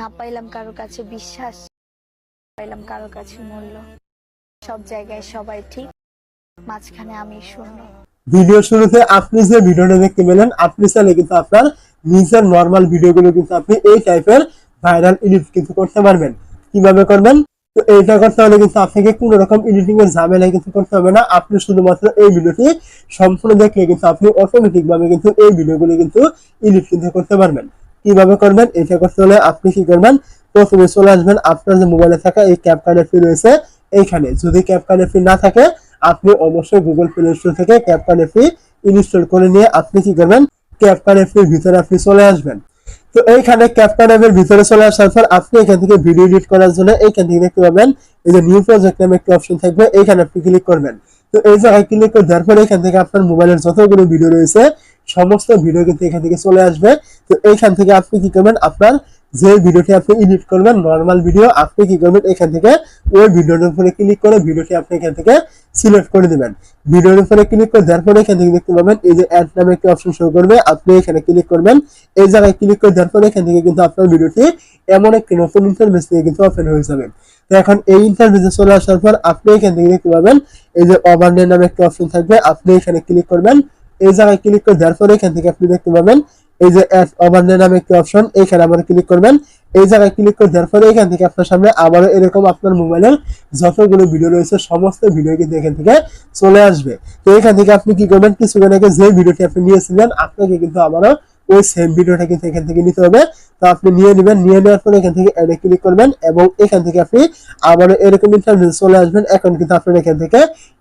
না পাইলাম কারও কাছে বিশ্বাস পাইলাম কারও কাছে মূল্য। সব জায়গায় সবাই ঠিক, মাঝখানে আমি শূন্য। ভিডিও শুরুতে আপনি যে ভিডিওটা দেখতে পেলেন, আপনি চাইলে কিন্তু আপনার নিজের নর্মাল ভিডিওগুলো কিন্তু আপনি এই টাইপের ভাইরাল এডিট কিন্তু করতে পারবেন। কীভাবে করবেন? তো এইটা করতে হলে কিন্তু আপনাকে কোনো রকম এডিটিং এর ঝামেলা কিন্তু করতে হবে না। আপনি শুধুমাত্র এই ভিডিওটি সম্পূর্ণ দেখলে কিন্তু আপনি অটোমেটিক ভাবে কিন্তু এই ভিডিওগুলো কিন্তু এডিট কিন্তু করতে পারবেন। কীভাবে করবেন এটা করতে হলে আপনি কি করবেন? প্রথমে চলে আসবেন আপনার যে মোবাইলে থাকা এই ক্যাপকার্ডের ফি রয়েছে এইখানে। যদি ক্যাপকার্ডের ফি না থাকে, আপনি অবশ্যই গুগল প্লে স্টোর থেকে ক্যাপকার্ডের ফি ইনস্টল করে নিয়ে আপনি কি করবেন? ক্যাপকার্ড অ্যাপের ভিতরে আপনি চলে আসবেন। তো এইখানে ক্যাপকার্ড অ্যাপের ভিতরে চলে আসার পর আপনি এখান থেকে ভিডিও এডিট করার জন্য এইখান থেকে দেখতে পাবেন, এই যে নিউ প্রজেক্ট নামে একটা অপশন থাকবে, এইখানে আপনি ক্লিক করবেন। তো এই জায়গায় ক্লিক করে দেওয়ার পরে এখান থেকে আপনার মোবাইলের যতগুলো ভিডিও রয়েছে সমস্ত ভিডিও কিন্তু এখান থেকে চলে আসবে। তো এইখান থেকে আপনি কি করবেন? আপনার যে ভিডিওটি আপনি এডিট করবেন নর্মাল ভিডিও আপনি কি করবেন? এখান থেকে ওই ভিডিওর উপরে ক্লিক করে ভিডিওটি আপনি এখান থেকে সিলেক্ট করে দিবেন। ভিডিওর উপরে ক্লিক করে দেওয়ার পরে এখান থেকে দেখতে পাবেন, এই যে অ্যাড নামে একটি অপশন শো করবে। আপনি এখানে ক্লিক করবেন। এই জায়গায় ক্লিক করে দেওয়ার পরে এখান থেকে কিন্তু আপনার ভিডিওটি এমন একটি নতুন ইন্টারভেস দিয়ে কিন্তু ওপেন হয়ে যাবে। তো এখন এই ইন্টারভেসে চলে আসার পর আপনি এখান থেকে দেখতে পাবেন, এই যে ওভারলে নামে একটা অপশন থাকবে। আপনি এখানে ক্লিক করবেন এই জায়গায় ক্লিক করে দেওয়ার পরে এখান থেকে আপনি দেখতে পাবেন, এই যে অ্যাড ওভারলে নামে একটি অপশন এখানে আবার ক্লিক করবেন। এই জায়গায় ক্লিক করে দেওয়ার পরে এখান থেকে আপনার সামনে আবারও এরকম আপনার মোবাইলের যতগুলো ভিডিও রয়েছে, সমস্ত ভিডিও কিন্তু এখান থেকে চলে আসবে। তো এখান থেকে আপনি কি করবেন, কিছুক্ষণ আগে যে ভিডিওটি আপনি নিয়েছিলেন, আপনাকে কিন্তু আবারও ওই সেম ভিডিওটা কিন্তু এখান থেকে নিতে হবে। তো আপনি নিয়ে নেবেন, নিয়ে নেওয়ার পরে এখান থেকে অ্যাডে ক্লিক করবেন এবং এখান থেকে আপনি আবারও এরকম ইন্টারভিউ চলে আসবেন। এখন কিন্তু আপনার এখান থেকে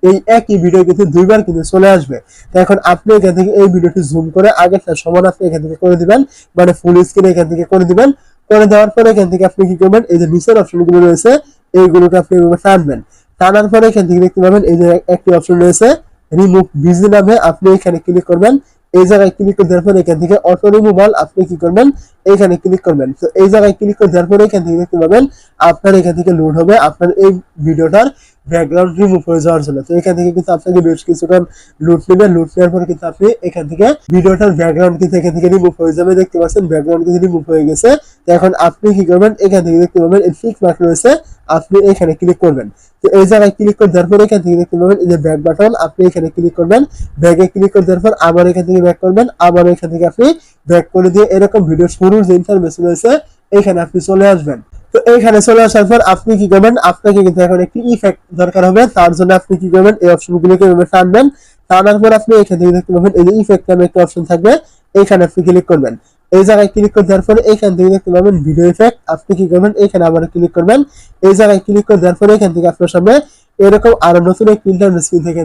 এই একই ভিডিও কিন্তু দুইবার কিন্তু চলে আসবে। তো এখন আপনি এখান থেকে এই ভিডিওটি জুম করে আগেরটা সমান আপনি এখান থেকে করে দিবেন মানে ফুল স্ক্রিন এখান থেকে করে দিবেন। করে দেওয়ার পরে এখান থেকে আপনি কি করবেন, এই যে নিচের অপশনগুলো রয়েছে, এইগুলোকে আপনি টানবেন। টানার পরে এখান থেকে দেখতে পাবেন, এই যে একটি অপশন রয়েছে রিমুভ বিজি নামে আপনি এখানে ক্লিক করবেন। এই জায়গায় ক্লিক করে দেওয়ার পরে এখান থেকে অটো রিমুভাল আপনি কি করবেন? এইখানে ক্লিক করবেন। তো এই জায়গায় ক্লিক করে দেওয়ার পরে এখান থেকে দেখতে পাবেন, আপনার এখান থেকে লোড হবে, আপনার এই ভিডিওটার ব্যাকগ্রাউন্ড রিমুভ হয়ে যাওয়ার জন্য। তো এখান থেকে কিন্তু আপনাকে বেশ কিছুক্ষণ লুট নেবে লুট নেওয়ার পরে কিন্তু আপনি এখান থেকে ভিডিওটার ব্যাকগ্রাউন্ড কিন্তু এখান থেকে রিমুভ হয়ে যাবে। দেখতে পাচ্ছেন ব্যাকগ্রাউন্ড কিন্তু রিমুভ হয়ে গেছে। তো এখন আপনি কি করবেন, এখান থেকে দেখতে পাবেন, এই ফিক মার্ক রয়েছে, আপনি এখানে ক্লিক করবেন। তো এই জায়গায় ক্লিক করে দেওয়ার পরে এখান থেকে দেখতে পাবেন, এই যে ব্যাক বাটন আপনি এখানে ক্লিক করবেন। ব্যাগে ক্লিক করে দেওয়ার পর আবার এখান থেকে ব্যাক করবেন, আবার এখান থেকে আপনি ব্যাক করে দিয়ে এরকম ভিডিও শুরুর যে ইনফরমেশন রয়েছে এখানে আপনি চলে আসবেন। তো এইখানে চলে আসার পর আপনি কি করবেন? আপনাকে কিন্তু এখন একটি ইফেক্ট দরকার হবে। তার জন্য আপনি কি করবেন? এই অপশনগুলোকে এভাবে টানবেন। টানার পর আপনি এখান থেকে দেখতে পাবেন, এই যে ইফেক্ট নামে একটা অপশন থাকবে। এইখানে আপনি ক্লিক করবেন। এই জায়গায় ক্লিক করে দেওয়ার পরে এখান থেকে দেখতে পাবেন ভিডিও ইফেক্ট আপনি কি করবেন? এখানে আবার ক্লিক করবেন। এই জায়গায় ক্লিক করে দেওয়ার পরে এখান থেকে আপনার সামনে এরকম আরও নতুন একটি ইন্টারনেট স্ক্রিন থেকে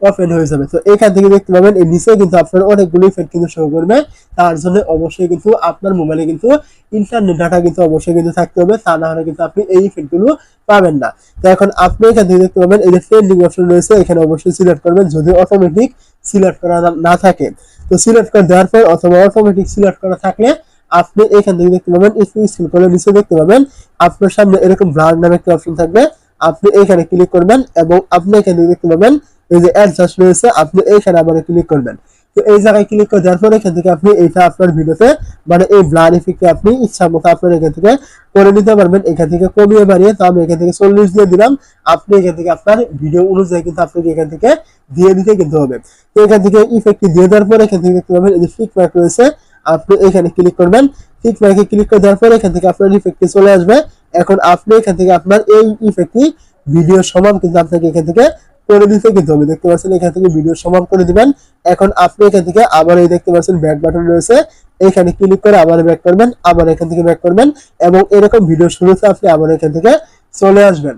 ওপেন হয়ে যাবে। তো এখান থেকে দেখতে পাবেন এই নিচে কিন্তু আপনার অনেকগুলো ইফেক্ট কিন্তু শো করবে। তার জন্য অবশ্যই কিন্তু আপনার মোবাইলে কিন্তু ইন্টারনেট ডাটা কিন্তু অবশ্যই কিন্তু থাকতে হবে, তা না হলে কিন্তু আপনি এই ইফেক্টগুলো পাবেন না। তো এখন আপনি এখান থেকে দেখতে পাবেন, এই যে ট্রেন্ডিং অপশন রয়েছে, এখানে অবশ্যই সিলেক্ট করবেন, যদি অটোমেটিক সিলেক্ট করা না- থাকে। তো সিলেক্ট করে দেওয়ার পর অথবা অটোমেটিক সিলেক্ট করা থাকলে আপনি এখান থেকে দেখতে পাবেন স্ক্রিন করে নিচে দেখতে পাবেন, আপনার সামনে এরকম ব্লার নামে একটা অপশন থাকবে। আপনি এখানে ক্লিক করবেন এবং আপনি এখানে দেখতে পাবেন এই যে অ্যাডজাস্ট রয়েছে আপনি এইখানে আবার ক্লিক করবেন তো এই জায়গায় ক্লিক করে দেওয়ার পরে এখান থেকে আপনি এইটা আপনার ভিডিওতে মানে এই ব্লার ইফেক্টে আপনি ইচ্ছা মতো আপনার এখান থেকে করে নিতে পারবেন এখান থেকে কমিয়ে বাড়িয়ে তো আমি এখান থেকে চল্লিশ দিয়ে দিলাম আপনি এখান থেকে আপনার ভিডিও অনুযায়ী কিন্তু আপনাকে এখান থেকে দিয়ে দিতে কিন্তু হবে তো এখান থেকে ইফেক্টটি দিয়ে দেওয়ার পরে এখান থেকে দেখতে পাবেন এই যে ফিক মার্ক রয়েছে আপনি এখানে ক্লিক করবেন ফিক মার্কে ক্লিক করে দেওয়ার পরে এখান থেকে আপনার ইফেক্টটি চলে আসবে এখন আপনি এখান থেকে আপনার এই ইফেক্টটি ভিডিও সমান কিন্তু আপনাকে এখান থেকে করে দিতে কিন্তু হবে দেখতে পাচ্ছেন এখান থেকে ভিডিও সমান করে দিবেন। এখন আপনি এখান থেকে আবার এই দেখতে পাচ্ছেন ব্যাক বাটন রয়েছে। এখানে ক্লিক করে আবার ব্যাক করবেন, আবার এখান থেকে ব্যাক করবেন এবং এরকম ভিডিও শুরুতে আপনি আবার এখান থেকে চলে আসবেন।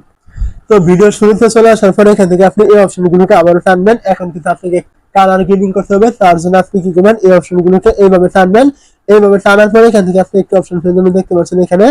তো ভিডিও শুরুতে চলে আসার পরে এখান থেকে আপনি এই অপশনগুলোকে আবারও টানবেন। এখন কিন্তু আপনাকে কালার গ্রেডিং করতে হবে, তার জন্য আপনি কি করবেন, এই অপশনগুলোকে এইভাবে টানবেন। এইভাবে টানার পরে এখান থেকে আপনি একটি অপশন দেখতে পাচ্ছেন এখানে।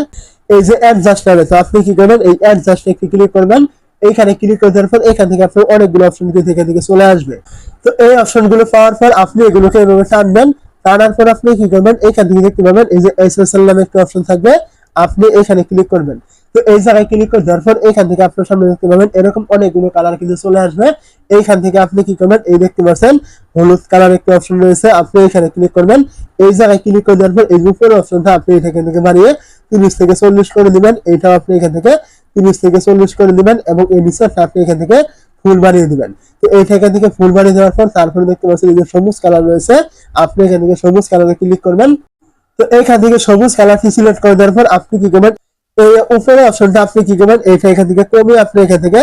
এই যে অ্যাডজাস্ট হবে তো আপনি কি করবেন, এই অ্যাডজাস্ট একটি ক্লিক করবেন। এইখানে ক্লিক করে দেওয়ার পর এখান থেকে আপনার অনেকগুলো অপশন কিন্তু এখান থেকে চলে আসবে। তো এই অপশনগুলো পাওয়ার পর আপনি এগুলোকে এভাবে টানবেন, টানার পর আপনি কি করবেন? এখান থেকে দেখতে পাবেন এই যে এসএসএল নামে একটা অপশন থাকবে, আপনি এখানে ক্লিক করবেন। তো এই জায়গায় ক্লিক করে দেওয়ার পর এখান থেকে আপনার সামনে দেখতে পাবেন এরকম অনেকগুলো কালার কিন্তু চলে আসবে। এইখান থেকে আপনি কি করবেন? এই দেখতে পাচ্ছেন, হলুদ কালার একটি অপশন রয়েছে, আপনি এখানে ক্লিক করবেন। এই জায়গায় ক্লিক করে দেওয়ার পর এই উপরের অপশনটা আপনি এখান থেকে বাড়িয়ে তিরিশ থেকে চল্লিশ করে দিবেন। এইটাও আপনি এখান থেকে তিরিশ থেকে চল্লিশ করে দিবেন এবং এই নিচেরটা আপনি এখান থেকে ফুল বাড়িয়ে দিবেন। তো এই এখান থেকে ফুল বাড়িয়ে দেওয়ার পর তারপরে দেখতে পাচ্ছেন যে সবুজ কালার রয়েছে, আপনি এখান থেকে সবুজ কালারে ক্লিক করবেন। তো এইখান থেকে সবুজ কালারটি সিলেক্ট করে দেওয়ার পর আপনি কি করবেন? এই উপরে অপশনটা আপনি কি করবেন? এইটা এখান থেকে কমিয়ে আপনি এখান থেকে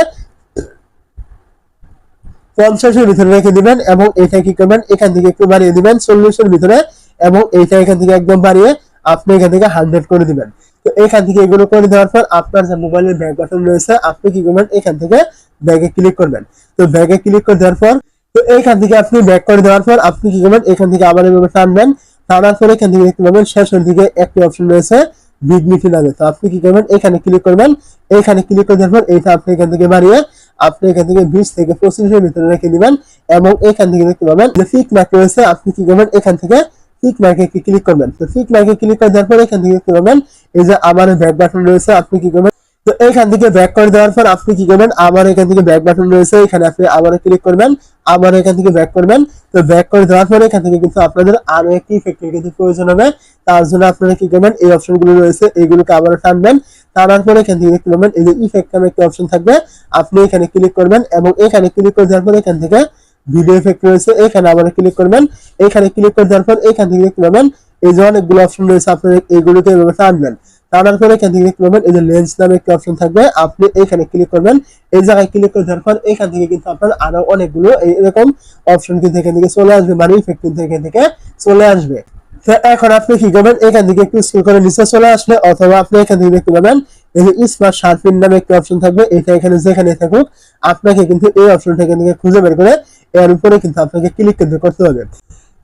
পঞ্চাশের ভিতরে রেখে দিবেন এবং এটা কি করবেন? এখান থেকে একটু বাড়িয়ে দিবেন চল্লিশের ভিতরে এবং এইটা এখান থেকে একদম বাড়িয়ে আপনি এখান থেকে হান্ড্রেড করে দিবেন। তো এখান থেকে এগুলো করে দেওয়ার পর আপনার যে মোবাইলের ব্যাক বাটন রয়েছে, আপনি কি করবেন? এখান থেকে ব্যাগে ক্লিক করবেন। তো ব্যাগে ক্লিক করে দেওয়ার পর, তো এইখান থেকে আপনি ব্যাক করে দেওয়ার পর আপনি কি করবেন? এখান থেকে আবার এভাবে টানবেন। টানার পর এখান থেকে দেখতে পাবেন, শেষের দিকে একটি অপশন রয়েছে ডিগনিটি নামে। তো আপনি কি করবেন? এখানে ক্লিক করবেন। এখানে ক্লিক করে দেওয়ার পর এইটা আপনি এখান থেকে বাড়িয়ে আপনি এখান থেকে বিশ থেকে পঁচিশের ভিতরে রেখে দিবেন এবং এখান থেকে দেখতে পাবেন যে ফিক মার্ক রয়েছে। আপনি কি করবেন? এখান থেকে ফিক মার্কে ক্লিক করবেন। তো ফিক মার্কে ক্লিক করে দেওয়ার পর এখান থেকে দেখতে পাবেন এই যে আমার ব্যাক বাটন রয়েছে, আপনি কি করবেন? তো এখান থেকে ব্যাক করে দেওয়ার পর আপনি কি করবেন? আবার এখান থেকে ব্যাক বাটন রয়েছে, এখানে আপনি আবার ক্লিক করবেন। আবার এখান থেকে ব্যাক করবেন। তো ব্যাক করে দেওয়ার পরে এখান থেকে কিন্তু আপনাদের আরও একটি ইফেক্টের কিন্তু প্রয়োজন হবে। তার জন্য আপনারা কি করবেন? এই অপশনগুলো রয়েছে এইগুলোকে আবার টানবেন। টানার পরে এখান থেকে দেখতে পাবেন এই যে ইফেক্ট নামে একটি অপশন থাকবে। আপনি এখানে ক্লিক করবেন এবং এখানে ক্লিক করে দেওয়ার পর এখান থেকে ভিডিও ইফেক্ট রয়েছে, এখানে আবার ক্লিক করবেন। এখানে ক্লিক করে দেওয়ার পর এখান থেকে দেখতে পাবেন, এই যে অনেকগুলো অপশন রয়েছে আপনারা এইগুলোকে এভাবে টানবেন। টানার পরে এখান থেকে দেখতে পাবেন, এই যে লেন্স নামে একটা অপশন থাকবে, আপনি এখানে ক্লিক করবেন। এই জায়গায় ক্লিক করে দেওয়ার পর এখান থেকে কিন্তু আপনার আরও অনেকগুলো এরকম অপশন কিন্তু এখান থেকে চলে আসবে মানে ইফেক্ট কিন্তু এখান থেকে চলে আসবে। তো এখন আপনি কি করবেন, এখান থেকে একটু স্ক্রল করে নিচে চলে আসলে, অথবা আপনি এখান থেকে দেখতে পাবেন, এই যে স্মার্ট শার্পিন নামে একটা অপশন থাকবে, এটা এখানে যেখানে থাকুক, আপনাকে কিন্তু এই অপশনটা এখান থেকে খুঁজে বের করে এর উপরে কিন্তু আপনাকে ক্লিক কিন্তু করতে হবে।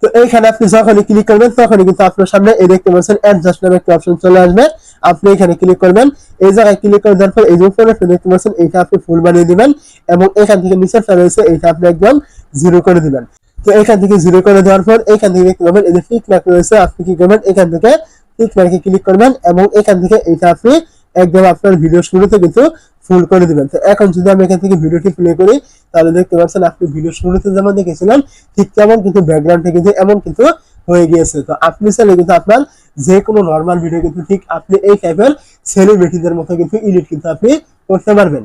তো এইখানে আপনি যখনই ক্লিক করবেন, তখনই কিন্তু আপনার সামনে এই দেখতে পাচ্ছেন অ্যাডজাস্ট নামে একটা অপশন চলে আসবে। আপনি এখানে ক্লিক করবেন, এই জায়গায় ক্লিক করে দেওয়ার পর এই যে উপরে দেখতে পাচ্ছেন, এইটা আপনি ফুল বানিয়ে দিবেন এবং এখান থেকে নিচেরটা রয়েছে এইটা আপনি একদম জিরো করে দিবেন। তো এখান থেকে জিরো করে দেওয়ার পর এখান থেকে দেখতে পাবেন, এই যে টিক মার্ক রয়েছে, আপনি কি করবেন, এখান থেকে টিক মার্কে ক্লিক করবেন এবং এখান থেকে এইটা আপনি একদম আপনার ভিডিও শুরুতে কিন্তু ফুল করে দিবেন। তো এখন যদি আমি এখান থেকে ভিডিওটি প্লে করি তাহলে দেখতে পাচ্ছেন আপনি ভিডিও শুরুতে যেমন দেখেছিলেন ঠিক তেমন কিন্তু ব্যাকগ্রাউন্ডে কিন্তু এমন কিন্তু হয়ে গিয়েছে। তো আপনি চাইলে কিন্তু আপনার যে কোনো নর্মাল ভিডিও কিন্তু ঠিক আপনি এই টাইপের সেলিব্রিটিদের মতো কিন্তু ইডিট কিন্তু আপনি করতে পারবেন।